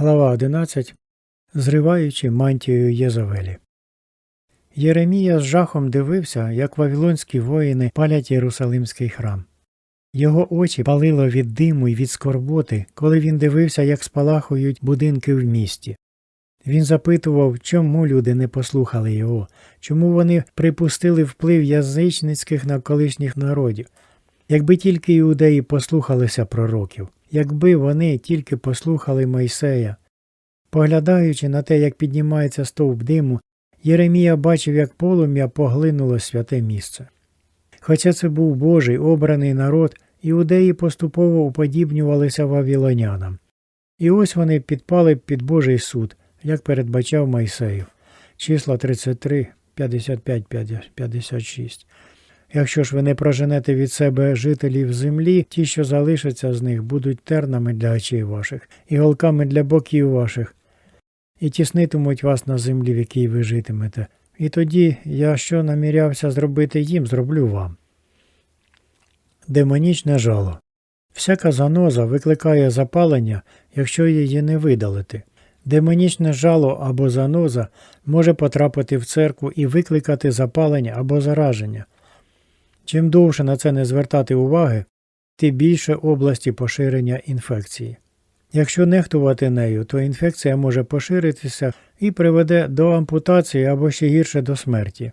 Глава 11. Зриваючи мантію Єзавелі. Єремія з жахом дивився, як вавилонські воїни палять Єрусалимський храм. Його очі палило від диму і від скорботи, коли він дивився, як спалахують будинки в місті. Він запитував, чому люди не послухали його, чому вони припустили вплив язичницьких на колишніх народів. Якби тільки іудеї послухалися пророків, якби вони тільки послухали Мойсея. Поглядаючи на те, як піднімається стовп диму, Єремія бачив, як полум'я поглинуло святе місце. Хоча це був Божий обраний народ, іудеї поступово уподібнювалися вавілонянам. І ось вони підпали під Божий суд, як передбачав Майсеїв. Числа 33, 55, 56. Якщо ж ви не проженете від себе жителів землі, ті, що залишаться з них, будуть тернами для очей ваших, і голками для боків ваших, і тіснитимуть вас на землі, в якій ви житимете. І тоді я що намірявся зробити їм, зроблю вам. Демонічне жало. Всяка заноза викликає запалення, якщо її не видалити. Демонічне жало або заноза може потрапити в церкву і викликати запалення або зараження. Чим довше на це не звертати уваги, тим більше області поширення інфекції. Якщо нехтувати нею, то інфекція може поширитися і приведе до ампутації або ще гірше до смерті.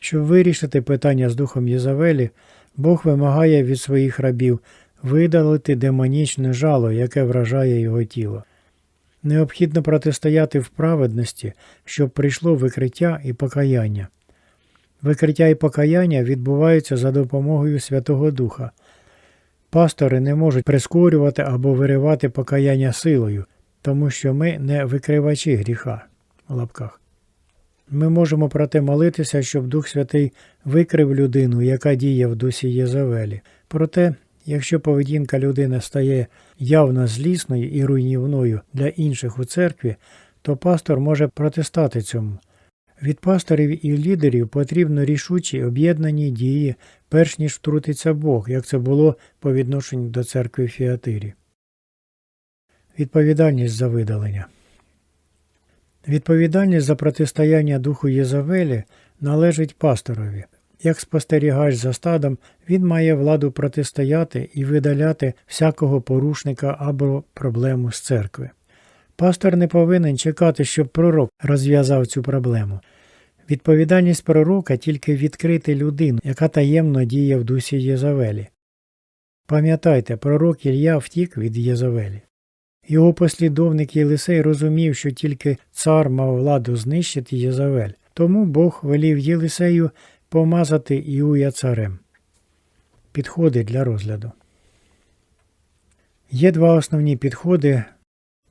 Щоб вирішити питання з духом Єзавелі, Бог вимагає від своїх рабів видалити демонічне жало, яке вражає його тіло. Необхідно протистояти в праведності, щоб прийшло викриття і покаяння. Викриття і покаяння відбуваються за допомогою Святого Духа. Пастори не можуть прискорювати або виривати покаяння силою, тому що ми не викривачі гріха. В лапках. Ми можемо проте молитися, щоб Дух Святий викрив людину, яка діє в дусі Єзавелі. Проте, якщо поведінка людини стає явно злісною і руйнівною для інших у церкві, то пастор може протистати цьому. Від пасторів і лідерів потрібно рішучі об'єднані дії, перш ніж втрутиться Бог, як це було по відношенню до церкви в Фіатирі. Відповідальність за видалення. Відповідальність за протистояння духу Єзавелі належить пасторові. Як спостерігач за стадом, він має владу протистояти і видаляти всякого порушника або проблему з церкви. Пастор не повинен чекати, щоб пророк розв'язав цю проблему. Відповідальність пророка тільки відкрити людину, яка таємно діє в дусі Єзавелі. Пам'ятайте, пророк Ілля втік від Єзавелі. Його послідовник Єлисей розумів, що тільки цар мав владу знищити Єзавель, тому Бог велів Єлисею помазати Іуя царем. Підходи для розгляду. Є два основні підходи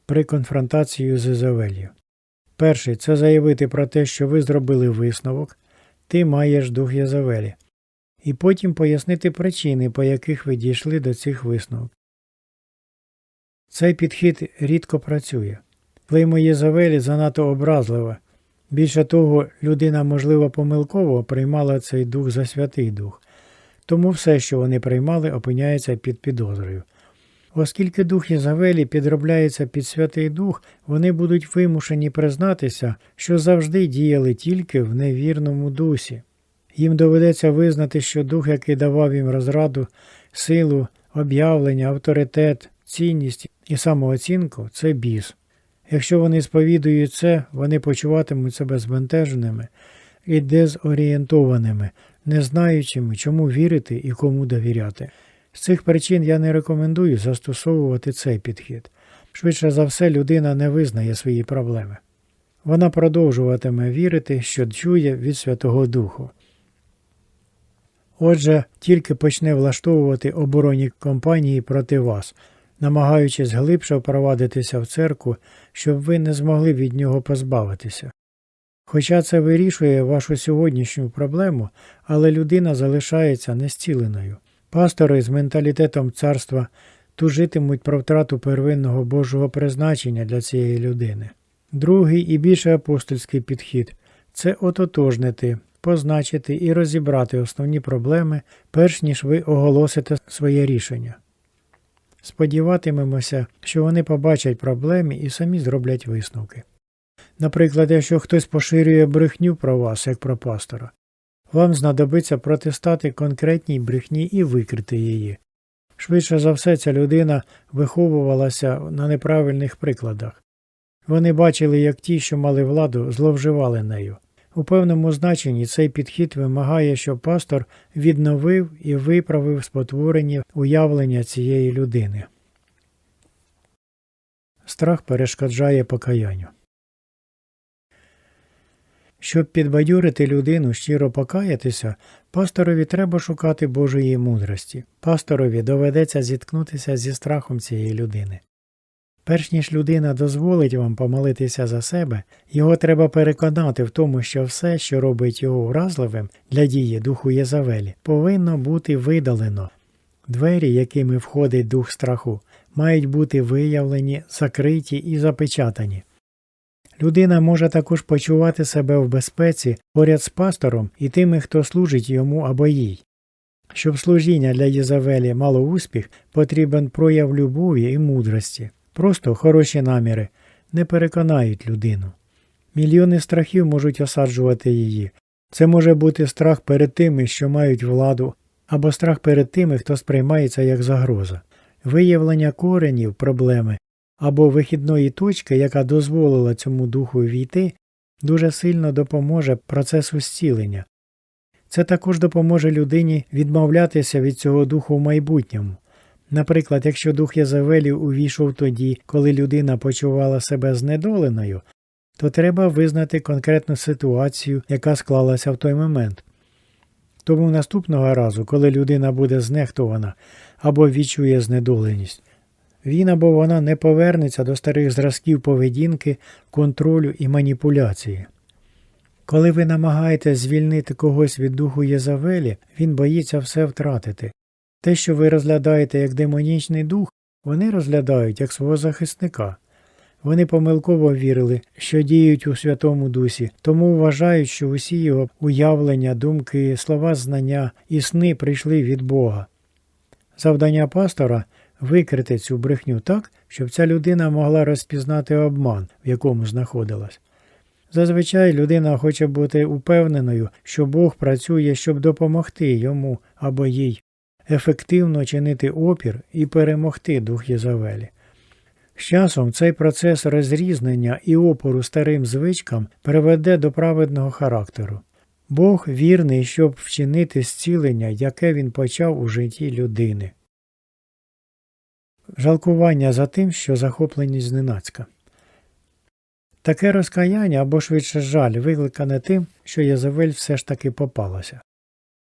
при конфронтації з Ізавелью. Перший це заявити про те, що ви зробили висновок, ти маєш дух Єзавелі, і потім пояснити причини, по яких ви дійшли до цих висновок. Цей підхід рідко працює. Клеймо Єзавелі занадто образливе. Більше того, людина, можливо, помилково приймала цей дух за святий дух, тому все, що вони приймали, опиняється під підозрою. Оскільки дух Єзавелі підробляється під Святий Дух, вони будуть вимушені признатися, що завжди діяли тільки в невірному дусі. Їм доведеться визнати, що дух, який давав їм розраду, силу, об'явлення, авторитет, цінність і самооцінку це біс. Якщо вони сповідують це, вони почуватимуть себе збентеженими і дезорієнтованими, не знаючими, чому вірити і кому довіряти. З цих причин я не рекомендую застосовувати цей підхід. Швидше за все, людина не визнає свої проблеми. Вона продовжуватиме вірити, що чує від Святого Духу. Отже, тільки почне влаштовувати оборонні компанії проти вас, намагаючись глибше впровадитися в церкву, щоб ви не змогли від нього позбавитися. Хоча це вирішує вашу сьогоднішню проблему, але людина залишається нестіленою. Пастори з менталітетом царства тужитимуть про втрату первинного Божого призначення для цієї людини. Другий і більше апостольський підхід це ототожнити, позначити і розібрати основні проблеми, перш ніж ви оголосите своє рішення. сподіватимемося, що вони побачать проблеми і самі зроблять висновки. Наприклад, якщо хтось поширює брехню про вас, як про пастора, вам знадобиться протистати конкретній брехні і викрити її. Швидше за все, ця людина виховувалася на неправильних прикладах. Вони бачили, як ті, що мали владу, зловживали нею. У певному значенні цей підхід вимагає, щоб пастор відновив і виправив спотворені уявлення цієї людини. Страх перешкоджає покаянню. Щоб підбадьорити людину щиро покаятися, пасторові треба шукати Божої мудрості. Пасторові доведеться зіткнутися зі страхом цієї людини. Перш ніж людина дозволить вам помолитися за себе, його треба переконати в тому, що все, що робить його вразливим для дії духу Єзавелі, повинно бути видалено. Двері, якими входить дух страху, мають бути виявлені, закриті і запечатані. Людина може також почувати себе в безпеці поряд з пастором і тими, хто служить йому або їй. Щоб служіння для Єзавелі мало успіх, потрібен прояв любові і мудрості. Просто хороші наміри не переконають людину. Мільйони страхів можуть осаджувати її. Це може бути страх перед тими, що мають владу, або страх перед тими, хто сприймається як загроза, виявлення коренів проблеми або вихідної точки, яка дозволила цьому духу війти, дуже сильно допоможе процесу зцілення. Це також допоможе людині відмовлятися від цього духу в майбутньому. Наприклад, якщо дух Єзавелів увійшов тоді, коли людина почувала себе знедоленою, то треба визнати конкретну ситуацію, яка склалася в той момент. Тому наступного разу, коли людина буде знехтована або відчує знедоленість, він або вона не повернеться до старих зразків поведінки, контролю і маніпуляції. Коли ви намагаєтесь звільнити когось від духу Єзавелі, він боїться все втратити. Те, що ви розглядаєте як демонічний дух, вони розглядають як свого захисника. Вони помилково вірили, що діють у Святому Дусі, тому вважають, що усі його уявлення, думки, слова знання і сни прийшли від Бога. Завдання пастора викрити цю брехню так, щоб ця людина могла розпізнати обман, в якому знаходилась. Зазвичай людина хоче бути упевненою, що Бог працює, щоб допомогти йому або їй ефективно чинити опір і перемогти дух Єзавелі. З часом цей процес розрізнення і опору старим звичкам приведе до праведного характеру. Бог вірний, щоб вчинити зцілення, яке він почав у житті людини. Жалкування за тим, що захоплені зненацька. Таке розкаяння або швидше жаль викликане тим, що Єзавель все ж таки попалася.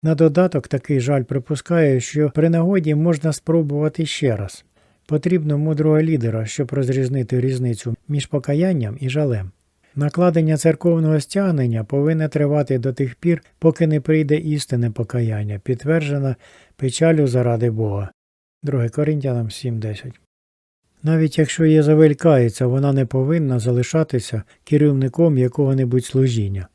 На додаток такий жаль припускає, що при нагоді можна спробувати ще раз. Потрібно мудрого лідера, щоб розрізнити різницю між покаянням і жалем. Накладення церковного стягнення повинне тривати до тих пір, поки не прийде істинне покаяння, підтверджене печалю заради Бога. 2 Коринтянам 7.10 Навіть якщо Єзавель кається, вона не повинна залишатися керівником якого-небудь служіння.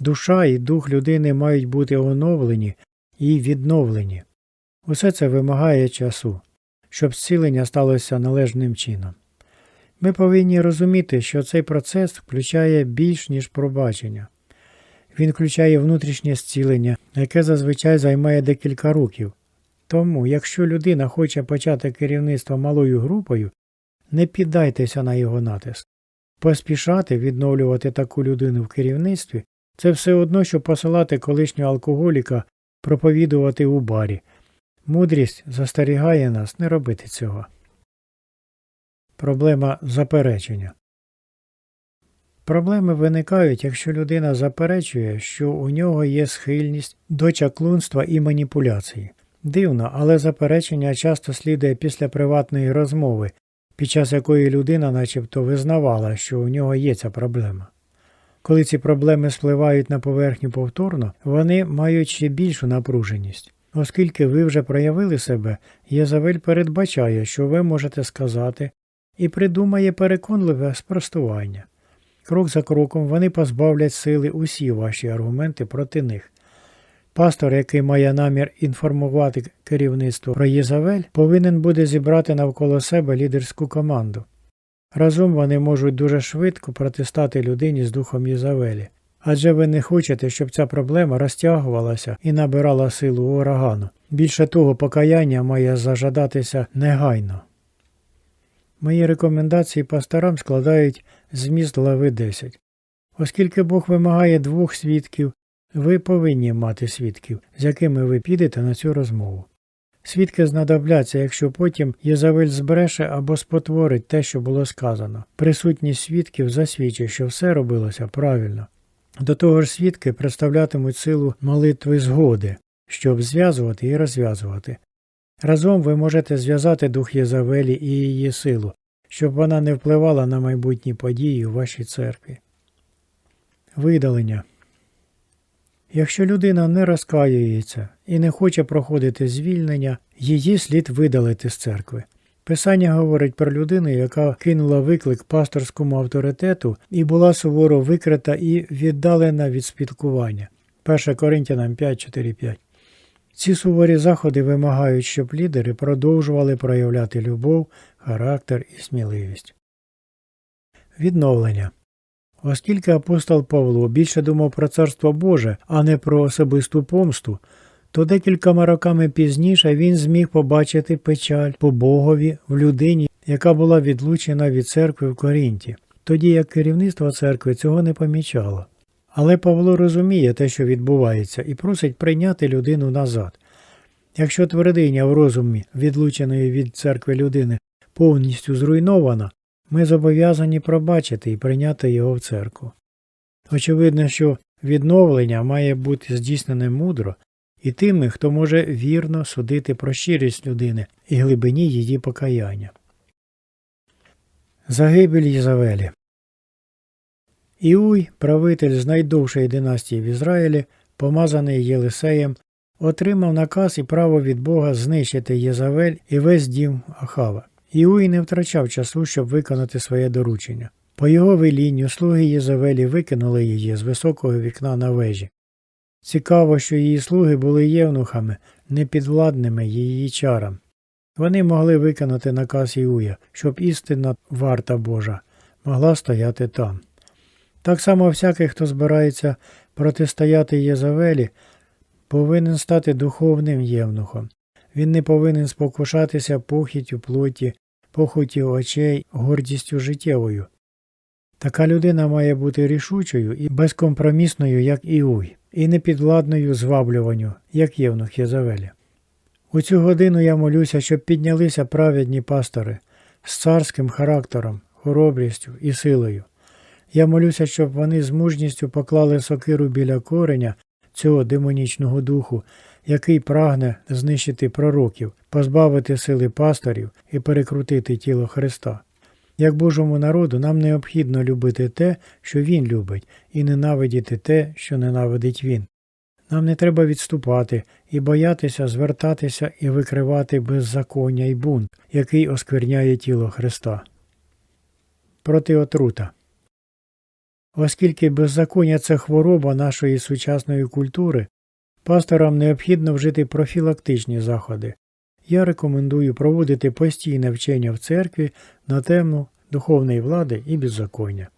Душа і дух людини мають бути оновлені і відновлені. Усе це вимагає часу, щоб зцілення сталося належним чином. Ми повинні розуміти, що цей процес включає більш ніж пробачення. Він включає внутрішнє зцілення, яке зазвичай займає декілька років. Тому, якщо людина хоче почати керівництво малою групою, не піддайтеся на його натиск. Поспішати відновлювати таку людину в керівництві це все одно, що посилати колишнього алкоголіка проповідувати у барі. Мудрість застерігає нас не робити цього. Проблема заперечення. Проблеми виникають, якщо людина заперечує, що у нього є схильність до чаклунства і маніпуляції. Дивно, але заперечення часто слідує після приватної розмови, під час якої людина начебто визнавала, що у нього є ця проблема. Коли ці проблеми спливають на поверхню повторно, вони мають ще більшу напруженість. Оскільки ви вже проявили себе, Єзавель передбачає, що ви можете сказати, і придумає переконливе спростування. Крок за кроком вони позбавлять сили усі ваші аргументи проти них. Пастор, який має намір інформувати керівництво про Єзавель, повинен буде зібрати навколо себе лідерську команду. Разом вони можуть дуже швидко протистати людині з духом Єзавелі. Адже ви не хочете, щоб ця проблема розтягувалася і набирала силу урагану. Більше того, покаяння має зажадатися негайно. Мої рекомендації пасторам складають зміст глави 10. Оскільки Бог вимагає двох свідків, ви повинні мати свідків, з якими ви підете на цю розмову. Свідки знадобляться, якщо потім Єзавель збреше або спотворить те, що було сказано. Присутність свідків засвідчить, що все робилося правильно. До того ж, свідки представлятимуть силу молитви згоди, щоб зв'язувати і розв'язувати. Разом ви можете зв'язати дух Єзавелі і її силу, щоб вона не впливала на майбутні події у вашій церкві. Видалення Якщо людина не розкаюється і не хоче проходити звільнення, її слід видалити з церкви. Писання говорить про людину, яка кинула виклик пасторському авторитету і була суворо викрита і віддалена від спілкування. 1 Коринтянам 5.4.5 Ці суворі заходи вимагають, щоб лідери продовжували проявляти любов, характер і сміливість. Відновлення Оскільки апостол Павло більше думав про царство Боже, а не про особисту помсту, то декількома роками пізніше він зміг побачити печаль по Богові в людині, яка була відлучена від церкви в Корінті, тоді як керівництво церкви цього не помічало. Але Павло розуміє те, що відбувається, і просить прийняти людину назад. Якщо твердиня в розумі відлученої від церкви людини повністю зруйнована, ми зобов'язані пробачити і прийняти його в церкву. Очевидно, що відновлення має бути здійснене мудро і тими, хто може вірно судити про щирість людини і глибині її покаяння. Загибель Єзавелі Іуй, правитель з найдовшої династії в Ізраїлі, помазаний Єлисеєм, отримав наказ і право від Бога знищити Єзавель і весь дім Ахава. Іуй не втрачав часу, щоб виконати своє доручення. По його велінню слуги Єзавелі викинули її з високого вікна на вежі. Цікаво, що її слуги були євнухами, непідвладними її чарам. Вони могли виконати наказ Іуя, щоб істинна варта Божа могла стояти там. Так само всякий, хто збирається протистояти Єзавелі, повинен стати духовним євнухом. Він не повинен спокушатися похітю плоті, похоті очей, гордістю життєвою. Така людина має бути рішучою і безкомпромісною, як Іуй, і непідвладною зваблюванню, як євнух Єзавелі. У цю годину я молюся, щоб піднялися праведні пастори з царським характером, хоробрістю і силою. Я молюся, щоб вони з мужністю поклали сокиру біля кореня цього демонічного духу, який прагне знищити пророків, позбавити сили пасторів і перекрутити тіло Христа. Як Божому народу нам необхідно любити те, що Він любить, і ненавидіти те, що ненавидить Він. Нам не треба відступати і боятися звертатися і викривати беззаконня і бунт, який оскверняє тіло Христа. Проти отрута. Оскільки беззаконня це хвороба нашої сучасної культури, пасторам необхідно вжити профілактичні заходи. Я рекомендую проводити постійне вчення в церкві на тему духовної влади і беззаконня.